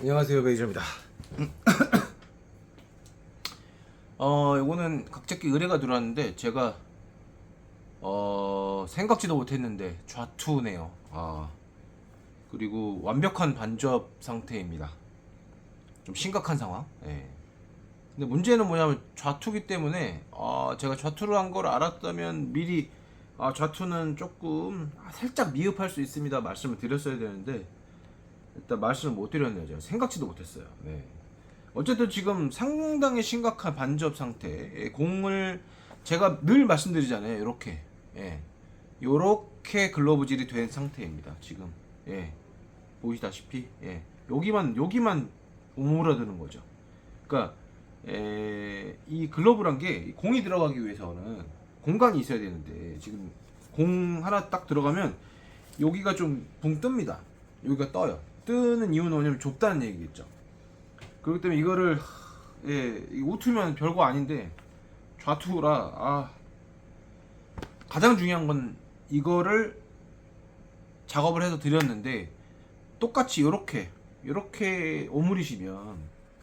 안녕하세요 베이저입니다. 어 이거는 각잡기 의뢰가 들어왔는데 제가 어 생각지도 못했는데 좌투네요. 아 그리고 완벽한 반접 상태입니다. 좀 심각한 상황. 예. 근데 문제는 뭐냐면 좌투기 때문에 아 제가 좌투를 한 걸 알았다면 미리 아 좌투는 조금 아, 살짝 미흡할 수 있습니다 말씀을 드렸어야 되는데 일단 말씀을 못 드렸네요. 제가 생각지도 못했어요. 네. 어쨌든 지금 상당히 심각한 반접 상태. 예, 공을 제가 늘 말씀드리잖아요. 이렇게, 예, 요렇게 글러브질이 된 상태입니다. 지금, 예, 보시다시피, 예, 여기만 여기만 오므라드는 거죠. 그러니까 에, 이 글러브란 게 공이 들어가기 위해서는 공간이 있어야 되는데 지금 공 하나 딱 들어가면 여기가 좀 붕 뜹니다. 여기가 떠요. 뜨는 이유는 뭐냐면 좁다는 얘기겠죠. 그렇기 때문에 이거를 하, 예, 이 우투면 별거 아닌데 좌투라 아 가장 중요한 건 이거를 작업을 해서 드렸는데 똑같이 이렇게 이렇게 오므리시면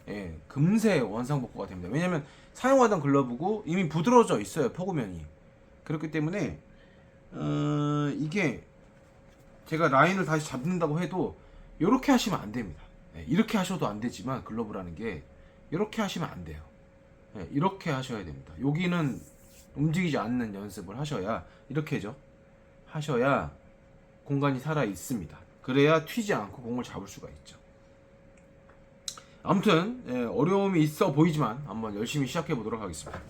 예, 금세 원상복구가 됩니다. 왜냐면 사용하던 글러브고 이미 부드러워져 있어요 포구면이 그렇기 때문에 어, 이게 제가 라인을 다시 잡는다고 해도 이렇게 하시면 안 됩니다. 예, 이렇게 하셔도 안 되지만 글러브라는 게 이렇게 하시면 안 돼요. 예, 이렇게 하셔야 됩니다. 여기는 움직이지 않는 연습을 하셔야 이렇게죠. 하셔야 공간이 살아 있습니다. 그래야 튀지 않고 공을 잡을 수가 있죠. 아무튼 예, 어려움이 있어 보이지만 한번 열심히 시작해 보도록 하겠습니다.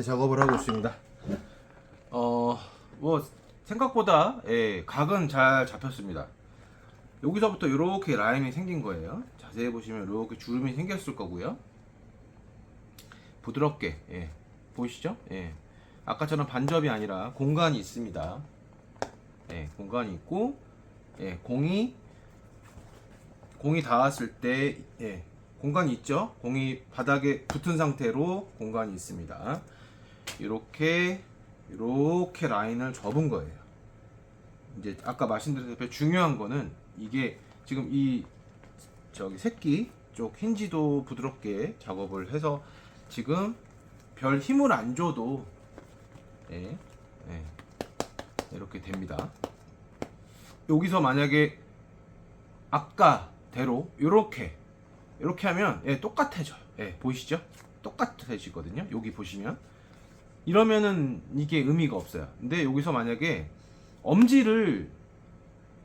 네, 작업을 하고 있습니다. 어, 뭐 생각보다 예, 각은 잘 잡혔습니다. 여기서부터 이렇게 라인이 생긴 거예요. 자세히 보시면 이렇게 주름이 생겼을 거고요. 부드럽게 예, 보이시죠? 예. 아까처럼 반접이 아니라 공간이 있습니다. 예, 공간이 있고 예, 공이 공이 닿았을 때 예, 공간이 있죠. 공이 바닥에 붙은 상태로 공간이 있습니다. 이렇게 이렇게 라인을 접은 거예요. 이제 아까 말씀드렸다시피 중요한 거는 이게 지금 이 저기 새끼 쪽 힌지도 부드럽게 작업을 해서 지금 별 힘을 안 줘도 예, 예, 이렇게 됩니다. 여기서 만약에 아까대로 이렇게 이렇게 하면 예, 똑같아져요. 예, 보이시죠? 똑같아지거든요. 여기 보시면 이러면은 이게 의미가 없어요. 근데 여기서 만약에 엄지를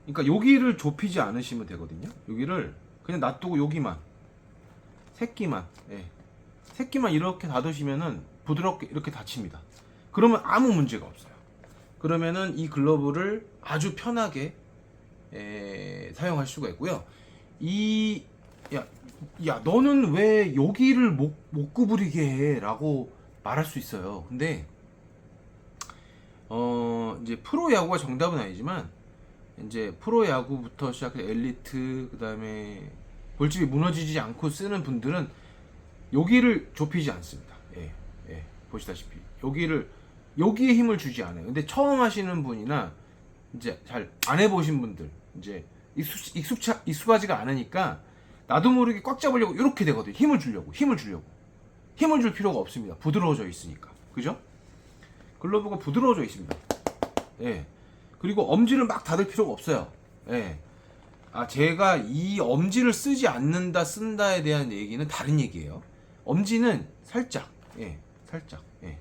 그러니까 여기를 좁히지 않으시면 되거든요. 여기를 그냥 놔두고 여기만 새끼만 예. 새끼만 이렇게 닫으시면은 부드럽게 이렇게 닫힙니다. 그러면 아무 문제가 없어요. 그러면은 이 글러브를 아주 편하게 에, 사용할 수가 있고요. 이, 야, 야, 너는 왜 여기를 못, 못 구부리게 해? 라고 말할 수 있어요. 근데, 어, 이제 프로 야구가 정답은 아니지만, 이제 프로 야구부터 시작해서 엘리트, 그 다음에 볼집이 무너지지 않고 쓰는 분들은 여기를 좁히지 않습니다. 예, 예, 보시다시피. 여기를, 여기에 힘을 주지 않아요. 근데 처음 하시는 분이나, 이제 잘 안 해보신 분들, 이제 익숙, 익숙차, 익숙하지가 않으니까, 나도 모르게 꽉 잡으려고 이렇게 되거든요. 힘을 주려고, 힘을 주려고. 힘을 줄 필요가 없습니다. 부드러워져 있으니까. 그죠? 글러브가 부드러워져 있습니다. 예. 그리고 엄지를 막 닫을 필요가 없어요. 예. 아, 제가 이 엄지를 쓰지 않는다, 쓴다에 대한 얘기는 다른 얘기예요. 엄지는 살짝, 예, 살짝, 예.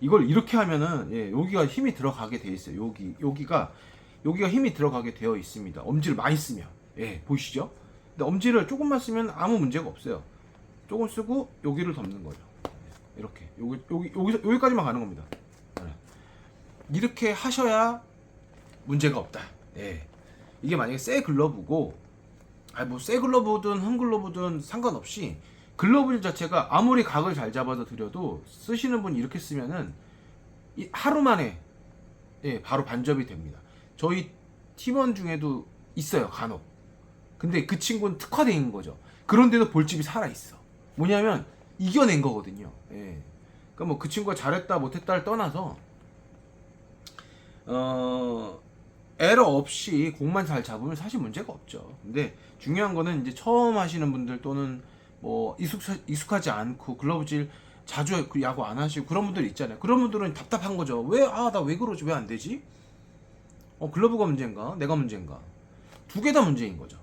이걸 이렇게 하면은, 예, 여기가 힘이 들어가게 돼 있어요. 여기, 여기가, 여기가 힘이 들어가게 되어 있습니다. 엄지를 많이 쓰면. 예, 보이시죠? 근데 엄지를 조금만 쓰면 아무 문제가 없어요. 조금 쓰고 여기를 덮는 거죠. 이렇게 여기 여기 여기서 여기까지만 가는 겁니다. 네. 이렇게 하셔야 문제가 없다. 예. 이게 만약에 새 글러브고, 아뭐새 글러브든 흠 글러브든 상관없이 글러브 자체가 아무리 각을 잘 잡아서 드려도 쓰시는 분이 이렇게 쓰면은 이 하루 만에 예, 바로 반접이 됩니다. 저희 팀원 중에도 있어요, 간혹. 근데 그 친구는 있는 거죠. 그런데도 볼집이 살아 있어. 뭐냐면 이겨낸 거거든요. 예. 그러니까 뭐 그 친구가 잘했다 못했다를 떠나서 어 에러 없이 공만 잘 잡으면 사실 문제가 없죠. 근데 중요한 거는 이제 처음 하시는 분들 또는 뭐 익숙 익숙하지 않고 글러브질 자주 그 야구 안 하시고 그런 분들 있잖아요. 그런 분들은 답답한 거죠. 왜 아 나 왜 그러지 왜 안 되지? 어 글러브가 문제인가? 내가 문제인가? 두 개 다 문제인 거죠.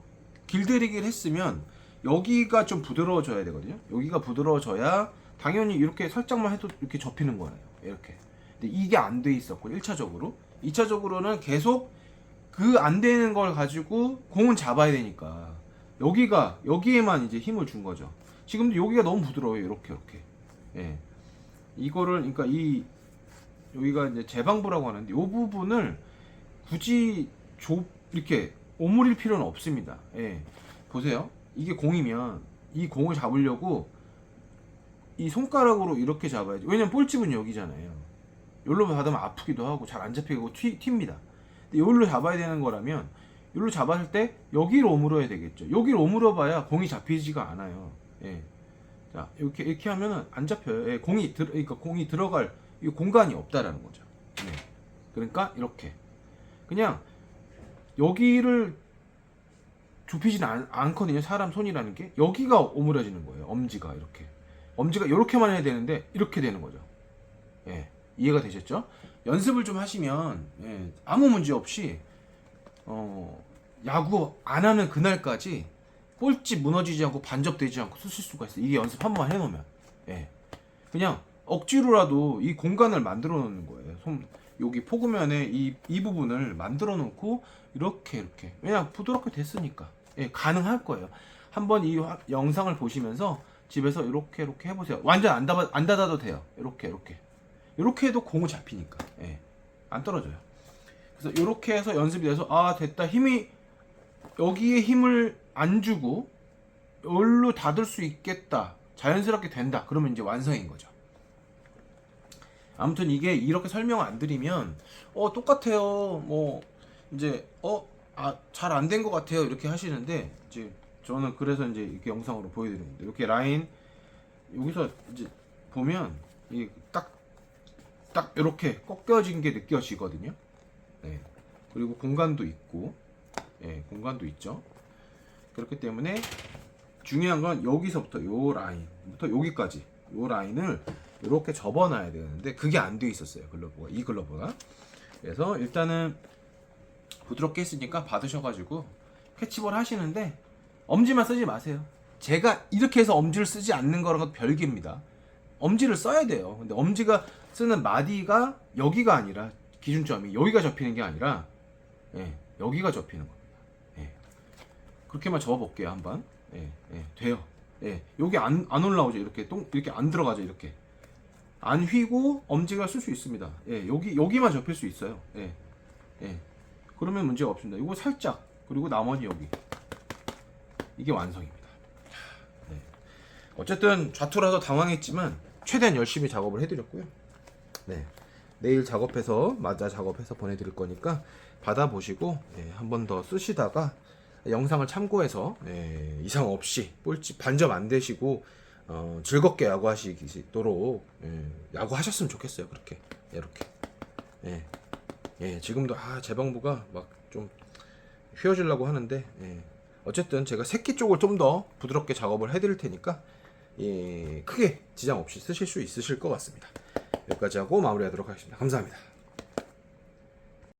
길들이기를 했으면 여기가 좀 부드러워져야 되거든요. 여기가 부드러워져야 당연히 이렇게 살짝만 해도 이렇게 접히는 거예요. 이렇게. 근데 이게 안 돼 있었고 1차적으로 2차적으로는 계속 그 안 되는 걸 가지고 공은 잡아야 되니까 여기가 여기에만 이제 힘을 준 거죠. 지금도 여기가 너무 부드러워요. 이렇게 이렇게. 예. 이거를 그러니까 이 여기가 이제 재방부라고 하는데 이 부분을 굳이 좁 이렇게 오므릴 필요는 없습니다. 예. 보세요. 이게 공이면 이 공을 잡으려고 이 손가락으로 이렇게 잡아야지. 왜냐면 볼집은 여기잖아요. 여기로 받으면 아프기도 하고 잘 안 잡히고 튀, 튑니다. 근데 여기로 잡아야 되는 거라면 여기로 잡았을 때 여기로 오므려야 되겠죠. 여기로 오므려봐야 공이 잡히지가 않아요. 예. 자 이렇게 이렇게 하면은 안 잡혀요. 예, 공이 들 그러니까 공이 들어갈 이 공간이 없다라는 거죠. 네. 그러니까 이렇게 그냥 여기를 좁히진 않, 않거든요. 사람 손이라는 게 여기가 오므려지는 거예요. 엄지가 이렇게 엄지가 이렇게만 해야 되는데 이렇게 되는 거죠. 예, 이해가 되셨죠? 연습을 좀 하시면 예, 아무 문제 없이 어, 야구 안 하는 그날까지 볼집 무너지지 않고 반접되지 않고 쓰실 수가 있어요. 이게 연습 한 번 해놓으면 예, 그냥 억지로라도 이 공간을 만들어 놓는 거예요. 손 여기 포구면에 이, 이 부분을 만들어 놓고 이렇게 이렇게 그냥 부드럽게 됐으니까 예, 가능할 거예요. 한번 이 화- 영상을 보시면서 집에서 이렇게 이렇게 해보세요. 완전 안 닫아 안 닫아도 돼요. 이렇게 이렇게 이렇게 해도 공을 잡히니까 예, 안 떨어져요. 그래서 이렇게 해서 연습이 돼서 아 됐다 힘이 여기에 힘을 안 주고 여기로 닫을 수 있겠다 자연스럽게 된다 그러면 이제 완성인 거죠. 아무튼 이게 이렇게 설명 안 드리면 어 똑같아요 뭐 이제 어 아 잘 안 된 것 같아요. 이렇게 하시는데 이제 저는 그래서 이제 이렇게 영상으로 보여드립니다. 이렇게 라인 여기서 이제 보면 이게 딱딱 이렇게 꺾여진 게 느껴지거든요. 네. 그리고 공간도 있고 예 공간도 있죠. 그렇기 때문에 중요한 건 여기서부터 요 라인부터 여기까지 요 라인을 이렇게 접어놔야 되는데 그게 안 돼 있었어요 글러브가. 이 글러브가. 그래서 일단은 부드럽게 했으니까 받으셔가지고 캐치볼 하시는데 엄지만 쓰지 마세요 제가 이렇게 해서 엄지를 쓰지 않는 거랑은 별개입니다 엄지를 써야 돼요 근데 엄지가 쓰는 마디가 여기가 아니라 기준점이 여기가 접히는 게 아니라 예, 여기가 접히는 겁니다 예. 그렇게만 접어볼게요 한번 예, 예, 돼요 예, 여기 안, 안 올라오죠 이렇게 똥 이렇게 안 들어가죠 이렇게 안 휘고 엄지가 쓸 수 있습니다. 예, 여기 여기만 접힐 수 있어요. 예, 예. 그러면 문제가 없습니다. 이거 살짝 그리고 나머지 여기 이게 완성입니다. 네. 어쨌든 좌투라서 당황했지만 최대한 열심히 작업을 해드렸고요. 네, 내일 작업해서 맞아 작업해서 보내드릴 거니까 받아보시고 예, 한번 더 쓰시다가 영상을 참고해서 예, 이상 없이 볼집 반점 안 되시고 어, 즐겁게 야구하시도록 예, 야구하셨으면 좋겠어요. 그렇게 이렇게 예, 예 지금도 아 재방부가 막 좀 휘어지려고 하는데 예, 어쨌든 제가 새끼 쪽을 좀 더 부드럽게 작업을 해드릴 테니까 예, 크게 지장 없이 쓰실 수 있으실 것 같습니다. 여기까지 하고 마무리하도록 하겠습니다. 감사합니다.